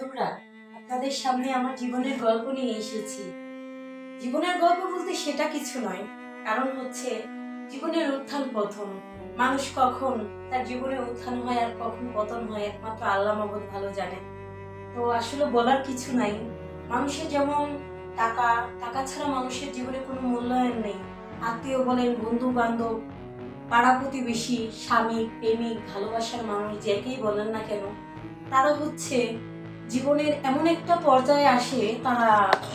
বন্ধুরা, আপনাদের সামনে আমার জীবনের গল্প নিয়ে এসেছি। জীবনের গল্প বলতে সেটা কিছু নয়, কারণ হচ্ছে জীবনের উত্থান পতন মানুষ কখন তার জীবনে উত্থান হয় আর কখন পতন হয়, একমাত্র আল্লাহ মাহবুদ ভালো জানে তো আসলে বলার কিছু নাই। মানুষের যেমন টাকা টাকা ছাড়া মানুষের জীবনে কোনো মূল্যায়ন নেই। আত্মীয় বলেন বন্ধু বান্ধব পাড়া প্রতিবেশী, স্বামী, প্রেমিক, ভালোবাসার মানুষ যাকেই বলেন না কেন, তারা হচ্ছে জীবনের এমন একটা পর্যায়ে আসে, তারা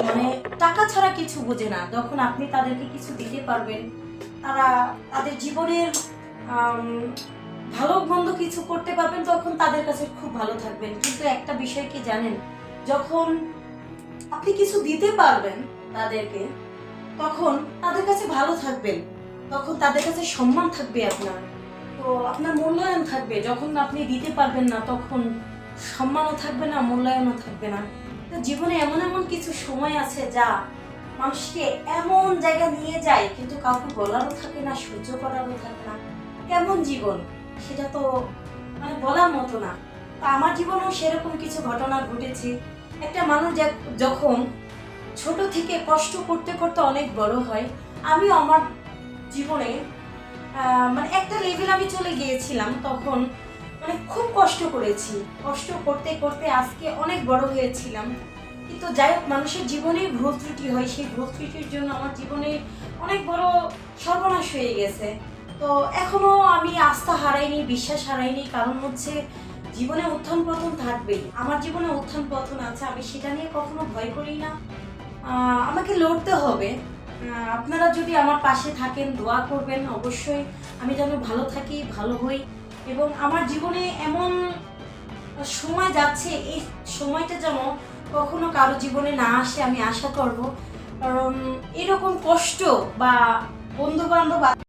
মানে টাকা ছাড়া কিছু বোঝে না। যখন আপনি তাদেরকে কিছু দিতে পারবেন, তারা তাদের জীবনের ভালো মন্দ কিছু করতে পারবেন, তখন তাদের কাছে খুব ভালো থাকবেন। কিন্তু একটা বিষয় কি জানেন? যখন আপনি কিছু দিতে পারবেন তাদেরকে, তখন তাদের কাছে ভালো থাকবেন। তখন তাদের কাছে সম্মান থাকবে আপনার। তো আপনার মূল্যায়ন থাকবে। যখন আপনি দিতে পারবেন না, তখন সম্মানও থাকবে না, মূল্যায়নও থাকবে না। তো জীবনে এমন এমন কিছু সময় আছে যা মানুষকে এমন জায়গা নিয়ে যায়, কিন্তু কাউকে বলারও থাকে না, সহ্য করারও থাকে না। কেমন জীবন? সেটা তো মানে বলার মতো না। তো আমার জীবনেও সেরকম কিছু ঘটনা ঘটেছে। একটা মানুষ যখন ছোট থেকে কষ্ট করতে করতে অনেক বড় হয়, আমিও আমার জীবনে মানে একটা লেভেল আমি চলে গিয়েছিলাম। তখন মানে খুব কষ্ট করেছি। কষ্ট করতে করতে আজকে অনেক বড় হয়েছিলাম। কিন্তু যাই হোক, মানুষের জীবনে ভুল ত্রুটি হয়। সেই ভুল ত্রুটির জন্য আমার জীবনে অনেক বড় সর্বনাশ হয়ে গেছে। তো এখনও আমি আস্থা হারাইনি, বিশ্বাস হারাইনি। কারণ হচ্ছে জীবনে উত্থান পতন থাকবেই। আমার জীবনে উত্থান পতন আছে, আমি সেটা নিয়ে কখনো ভয় করি না। আমাকে লড়তে হবে। আপনারা যদি আমার পাশে থাকেন, দোয়া করবেন, অবশ্যই। আমি যেন ভালো থাকি, ভালো হই। এবং আমার জীবনে এমন সময় যাচ্ছে, এই সময়টা যেন কখনো কারও জীবনে না আসে, আমি আশা করব। কারণ এরকম কষ্ট বা বন্ধু বান্ধব